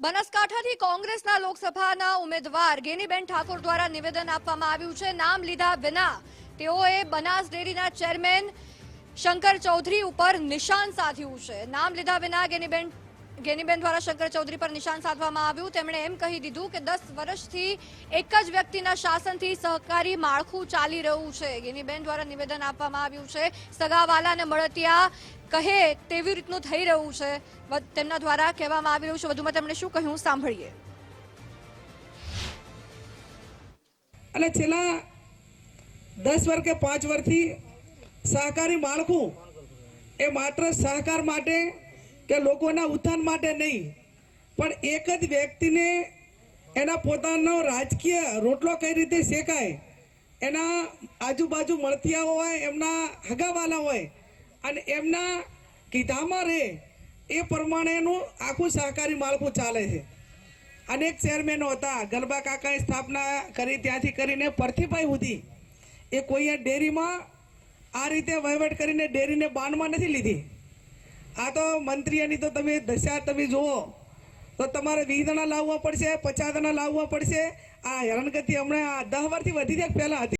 બનાસકાંઠાથી કોંગ્રેસના લોકસભાના ઉમેદવાર ગેનીબેન ઠાકોર દ્વારા નિવેદન આપવામાં આવ્યું છે. નામ લીધા વિના તેઓએ બનાસ ડેરીના ચેરમેન શંકર ચૌધરી ઉપર નિશાન સાધ્યું છે. નામ લીધા વિના ગેનીબેન ગેનીબેન દ્વારા શંકર ચૌધરી પર નિશાન સાધવામાં આવ્યું. તેમણે એમ કહી દીધું કે દસ વર્ષથી એક જ વ્યક્તિના શાસનથી સહકારી માળખું ચાલી રહ્યું છે. ગેનીબેન દ્વારા નિવેદન આપવામાં આવ્યું છે. સગાવાલા અને મળતિયા કહે તેવી રીતનું થઈ રહ્યું છે. તેમના દ્વારા કહેવામાં આવી રહ્યું છે. વધુમાં તેમણે શું કહ્યું? સાંભળીએ. અને છેલ્લા દસ વર્ષ કે પાંચ વર્ષથી સહકારી માળખું એ માત્ર સહકાર માટે કે લોકોના ઉત્થાન માટે નહીં, પણ એક જ વ્યક્તિને એના પોતાનો રાજકીય રોટલો કઈ રીતે શેકાય, એના આજુબાજુ મળતિયા હોય, એમના હગાવાલા હોય અને એમના કીધામાં રહે એ પ્રમાણેનું આખું સહકારી માળખું ચાલે છે. અનેક ચેરમેનો હતા. ગરબા કાકાએ સ્થાપના કરી ત્યાંથી કરીને પરથીભાઈ સુધી એ કોઈએ ડેરીમાં આ રીતે વહીવટ કરીને ડેરીને બાનમાં નથી લીધી. આ તો મંત્રીઓની તો તમે દશા તમે જુઓ, તો તમારે વીસ જણા લાવવા પડશે, પચાસ જણા લાવવા પડશે. આ હેરાનગતિ હમણાં દસ વર્ષથી વધી જાય પહેલાં હતી.